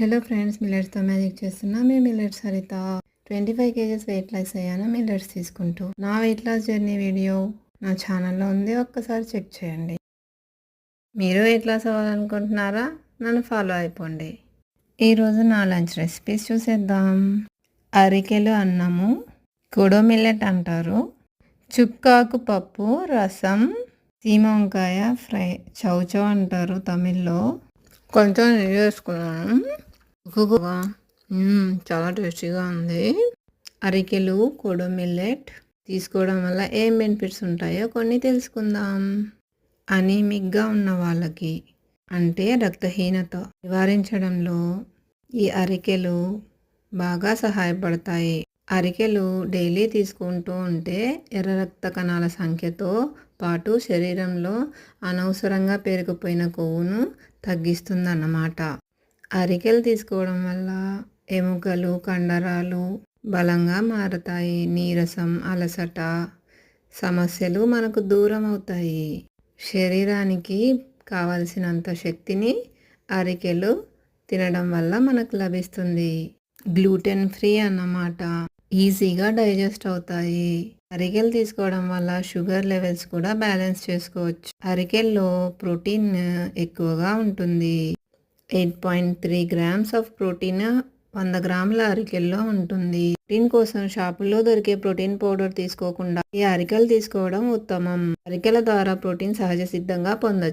Hello friends మిల్లెట్స్తో magic చేస్తున్నా. మీ millet Saritha twenty five kgs weight loss అయ్యాను. Millets తీసుకుంటూ. నా వెయిట్ లాస్ జర్నీ వీడియో నా ఛానల్లో ఉంది. ఒక్కసారి చెక్ చేయండి. మీరు వెయిట్ లాస్ అవ్వాలనుకుంటున్నారా? నన్ను ఫాలో అయిపోండి. ఈరోజు నా లంచ్ రెసిపీస్ చూసేద్దాం. అరికెలు అన్నము. కుడో మిల్లెట్ అంటారు. చుక్కాకు పప్పు రసం సీమ వంకాయ ఫ్రై చౌచౌ అంటారు తమిళ్ళో. కొంచెం నెయ్యి వేసుకున్నాను. ఎక్కువగా చాలా టేస్టీగా ఉంది. అరికెలు కోడో మిల్లెట్ తీసుకోవడం వల్ల ఏం బెనిఫిట్స్ ఉంటాయో కొన్ని తెలుసుకుందాం. అనీమిక్గా ఉన్న వాళ్ళకి అంటే రక్తహీనత నివారించడంలో ఈ అరికెలు బాగా సహాయపడతాయి. అరికెలు డైలీ తీసుకుంటూ ఉంటే ఎర్ర రక్త కణాల సంఖ్యతో పాటు శరీరంలో అనవసరంగా పేరుకుపోయిన కొవ్వును తగ్గిస్తుందన్నమాట. అరికెలు తీసుకోవడం వల్ల ఎముకలు కండరాలు బలంగా మారతాయి. నీరసం అలసట సమస్యలు మనకు దూరం అవుతాయి. శరీరానికి కావలసినంత శక్తిని అరికెలు తినడం వల్ల మనకు లభిస్తుంది. గ్లూటెన్ ఫ్రీ అన్నమాట. ఈజీగా డైజెస్ట్ అవుతాయి. అరికెలు తీసుకోవడం వల్ల షుగర్ లెవెల్స్ కూడా బ్యాలెన్స్ చేసుకోవచ్చు. అరికెల్లో ప్రోటీన్ ఎక్కువగా ఉంటుంది. Eight point three grams of protein వంద గ్రాముల అరికెల్లో ఉంటుంది. ప్రోటీన్ కోసం షాపుల్లో దొరికే ప్రోటీన్ పౌడర్ తీసుకోకుండా ఈ అరికెలు తీసుకోవడం ఉత్తమం. అరికెల ద్వారా ప్రోటీన్ సహజ సిద్ధంగా పొందొచ్చు.